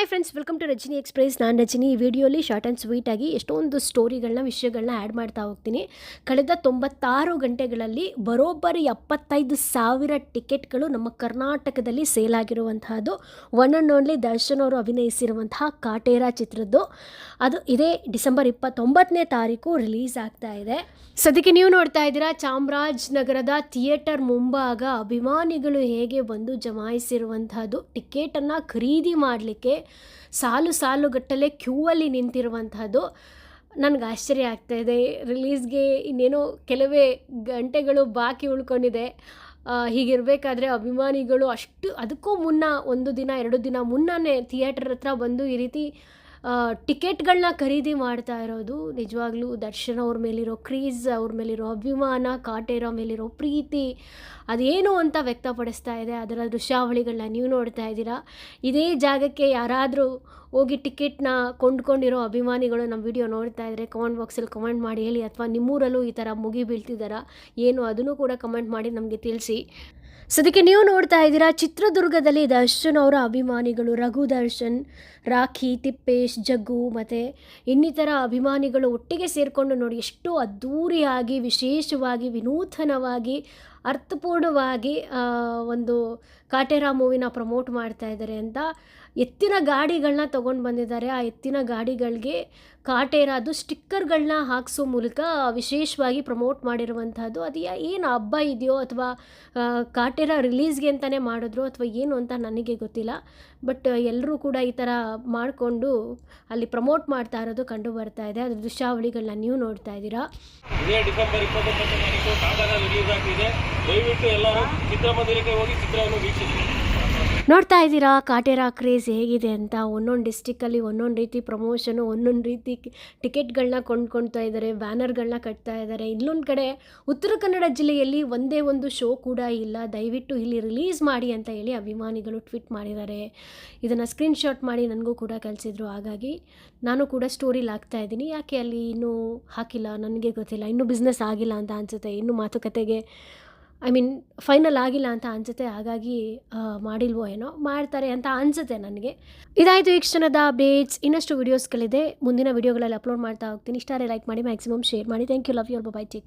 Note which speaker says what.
Speaker 1: Hi friends welcome to Rajani express ನಾನು ರಜನಿ. ಈ ವಿಡಿಯೋಲಿ ಶಾರ್ಟ್ ಆ್ಯಂಡ್ ಸ್ವೀಟಾಗಿ ಎಷ್ಟೊಂದು ಸ್ಟೋರಿಗಳನ್ನ ವಿಷಯಗಳನ್ನ ಆ್ಯಡ್ ಮಾಡ್ತಾ ಹೋಗ್ತೀನಿ. ಕಳೆದ ತೊಂಬತ್ತಾರು ಗಂಟೆಗಳಲ್ಲಿ ಬರೋಬ್ಬರಿ ಎಪ್ಪತ್ತೈದು ಸಾವಿರ ಟಿಕೆಟ್ಗಳು ನಮ್ಮ ಕರ್ನಾಟಕದಲ್ಲಿ ಸೇಲ್ ಆಗಿರುವಂತಹದ್ದು. ಒನ್ ಆ್ಯಂಡ್ ಓನ್ಲಿ ದರ್ಶನ್ ಅವರು ಅಭಿನಯಿಸಿರುವಂತಹ ಕಾಟೇರ ಚಿತ್ರದ್ದು. ಅದು ಇದೇ ಡಿಸೆಂಬರ್ ಇಪ್ಪತ್ತೊಂಬತ್ತನೇ ತಾರೀಕು ರಿಲೀಸ್ ಆಗ್ತಾ ಇದೆ. ಸದ್ಯಕ್ಕೆ ನೀವು ನೋಡ್ತಾ ಇದ್ದೀರಾ ಚಾಮರಾಜನಗರದ ಥಿಯೇಟರ್ ಮುಂಭಾಗ. ಅಭಿಮಾನಿಗಳು ಹೇಗೆ ಬಂದು ಜಮಾಯಿಸಿರುವಂತಹದ್ದು ಟಿಕೆಟನ್ನು ಖರೀದಿ ಮಾಡಲಿಕ್ಕೆ ಸಾಲು ಸಾಲುಗಟ್ಟಲೆ ಕ್ಯೂ ಅಲ್ಲಿ ನಿಂತಿರುವಂತಹದ್ದು ನನಗೆ ಆಶ್ಚರ್ಯ ಆಗ್ತಾ ಇದೆ. ರಿಲೀಸ್ಗೆ ಇನ್ನೇನೋ ಕೆಲವೇ ಗಂಟೆಗಳು ಬಾಕಿ ಉಳ್ಕೊಂಡಿದೆ. ಹೀಗಿರಬೇಕಾದ್ರೆ ಅಭಿಮಾನಿಗಳು ಅಷ್ಟು, ಅದಕ್ಕೂ ಮುನ್ನ ಒಂದು ದಿನ, ಎರಡು ದಿನ ಮುನ್ನನೇ ಥಿಯೇಟರ್ ಹತ್ರ ಬಂದು ಈ ರೀತಿ ಟಿಕೆಟ್ಗಳನ್ನ ಖರೀದಿ ಮಾಡ್ತಾ ಇರೋದು ನಿಜವಾಗ್ಲೂ ದರ್ಶನ್ ಅವ್ರ ಮೇಲಿರೋ ಕ್ರೀಸ್ ಅವ್ರ ಮೇಲಿರೋ ಅಭಿಮಾನ, ಕಾಟೇರ ಮೇಲಿರೋ ಪ್ರೀತಿ, ಅದೇನು ಅಂತ ವ್ಯಕ್ತಪಡಿಸ್ತಾ ಇದೆ. ಅದರ ದೃಶ್ಯಾವಳಿಗಳನ್ನ ನೀವು ನೋಡ್ತಾ ಇದ್ದೀರಾ. ಇದೇ ಜಾಗಕ್ಕೆ ಯಾರಾದರೂ ಹೋಗಿ ಟಿಕೆಟ್ನ ಕೊಂಡ್ಕೊಂಡಿರೋ ಅಭಿಮಾನಿಗಳು ನಮ್ಮ ವಿಡಿಯೋ ನೋಡ್ತಾ ಇದ್ದರೆ ಕಮೆಂಟ್ ಬಾಕ್ಸಲ್ಲಿ ಕಮೆಂಟ್ ಮಾಡಿ ಹೇಳಿ, ಅಥವಾ ನಿಮ್ಮೂರಲ್ಲೂ ಈ ಥರ ಮುಗಿ ಬೀಳ್ತಿದ್ದಾರಾ, ಏನು ಅದನ್ನು ಕೂಡ ಕಮೆಂಟ್ ಮಾಡಿ ನಮಗೆ ತಿಳಿಸಿ. ಸದ್ಯಕ್ಕೆ ನೀವು ನೋಡ್ತಾ ಇದ್ದೀರಾ ಚಿತ್ರದುರ್ಗದಲ್ಲಿ ದರ್ಶನ್ ಅವರ ಅಭಿಮಾನಿಗಳು ರಘು ದರ್ಶನ್, ರಾಖಿ, ತಿಪ್ಪೇಶ್, ಜಗ್ಗು ಮತ್ತು ಇನ್ನಿತರ ಅಭಿಮಾನಿಗಳು ಒಟ್ಟಿಗೆ ಸೇರಿಕೊಂಡು ನೋಡಿ, ಎಷ್ಟು ಅದ್ಧೂರಿಯಾಗಿ, ವಿಶೇಷವಾಗಿ, ವಿನೂತನವಾಗಿ ಅರ್ಥಪೂರ್ಣವಾಗಿ ಒಂದು ಕಾಟೇರ ಮೂವಿನ ಪ್ರಮೋಟ್ ಮಾಡ್ತಾ ಇದ್ದಾರೆ ಅಂತ ಎತ್ತಿನ ಗಾಡಿಗಳನ್ನ ತೊಗೊಂಡು ಬಂದಿದ್ದಾರೆ. ಆ ಎತ್ತಿನ ಗಾಡಿಗಳಿಗೆ ಕಾಟೇರಾದು ಸ್ಟಿಕ್ಕರ್ಗಳನ್ನ ಹಾಕಿಸೋ ಮೂಲಕ ವಿಶೇಷವಾಗಿ ಪ್ರಮೋಟ್ ಮಾಡಿರುವಂಥದ್ದು ಅದು ಏನು ಹಬ್ಬ ಇದೆಯೋ ಅಥವಾ ಕಾಟೇರಾ ರಿಲೀಸ್ಗೆ ಅಂತಲೇ ಮಾಡಿದ್ರು ಅಥವಾ ಏನು ಅಂತ ನನಗೆ ಗೊತ್ತಿಲ್ಲ. ಬಟ್ ಎಲ್ಲರೂ ಕೂಡ ಈ ಥರ ಮಾಡಿಕೊಂಡು ಅಲ್ಲಿ ಪ್ರಮೋಟ್ ಮಾಡ್ತಾ ಇರೋದು ಕಂಡು ಬರ್ತಾ ಇದೆ. ಅದ್ರ ದೃಶ್ಯಾವಳಿಗಳನ್ನ ನೀವು ನೋಡ್ತಾ ಇದ್ದೀರಾ?
Speaker 2: ರಿಲೀಸ್ ಆಗ್ತಿದೆ ದಯವಿಟ್ಟು ಎಲ್ಲರೂ ಚಿತ್ರಮಂದಿರಕ್ಕೆ ಹೋಗಿ ಚಿತ್ರವನ್ನು ವೀಕ್ಷಿಸಿ.
Speaker 1: ನೋಡ್ತಾ ಇದ್ದೀರಾ? ಕಾಟೇರಾ ಕ್ರೇಜ್ ಹೇಗಿದೆ ಅಂತ ಒಂದೊಂದು ಡಿಸ್ಟಿಕ್ಕಲ್ಲಿ ಒಂದೊಂದು ರೀತಿ ಪ್ರಮೋಷನು ಒಂದೊಂದು ರೀತಿ ಟಿಕೆಟ್ಗಳನ್ನ ಕೊಂಡ್ಕೊಳ್ತಾ ಇದ್ದಾರೆ, ಬ್ಯಾನರ್ಗಳನ್ನ ಕಟ್ತಾ ಇದ್ದಾರೆ. ಇನ್ನೊಂದು ಕಡೆ ಉತ್ತರ ಕನ್ನಡ ಜಿಲ್ಲೆಯಲ್ಲಿ ಒಂದೇ ಒಂದು ಶೋ ಕೂಡ ಇಲ್ಲ. ದಯವಿಟ್ಟು ಇಲ್ಲಿ ರಿಲೀಸ್ ಮಾಡಿ ಅಂತ ಹೇಳಿ ಅಭಿಮಾನಿಗಳು ಟ್ವೀಟ್ ಮಾಡಿದ್ದಾರೆ. ಇದನ್ನು ಸ್ಕ್ರೀನ್ಶಾಟ್ ಮಾಡಿ ನನಗೂ ಕೂಡ ಕಳಿಸಿದ್ರು. ಹಾಗಾಗಿ ನಾನು ಕೂಡ ಸ್ಟೋರಿಲಿ ಹಾಕ್ತಾ ಇದ್ದೀನಿ. ಯಾಕೆ ಅಲ್ಲಿ ಇನ್ನೂ ಹಾಕಿಲ್ಲ? ನನಗೆ ಗೊತ್ತಿಲ್ಲ. ಇನ್ನೂ ಬಿಸ್ನೆಸ್ ಆಗಿಲ್ಲ ಅಂತ ಅನಿಸುತ್ತೆ. ಇನ್ನೂ ಮಾತುಕತೆಗೆ ಐ ಮೀನ್ ಫೈನಲ್ ಆಗಿಲ್ಲ ಅಂತ ಅನ್ಸುತ್ತೆ, ಹಾಗಾಗಿ ಮಾಡಿಲ್ವೋ ಏನೋ ಮಾಡ್ತಾರೆ ಅಂತ ಅನಿಸುತ್ತೆ ನನಗೆ. ಇದಾಯಿತು ಈ ಕ್ಷಣದ ಅಪ್ಡೇಟ್ಸ್ ಇನ್ನಷ್ಟು ವೀಡಿಯೋಸ್ಗಳಿದೆ ಮುಂದಿನ ವೀಡಿಯೋಗಳಲ್ಲಿ ಅಪ್ಲೋಡ್ ಮಾಡ್ತಾ ಹೋಗ್ತೀನಿ. ಇಷ್ಟಾರೆ ಲೈಕ್ ಮಾಡಿ ಮ್ಯಾಕ್ಸಿಮಮ್ ಶೇರ್ ಮಾಡಿ. Thank you love your bye take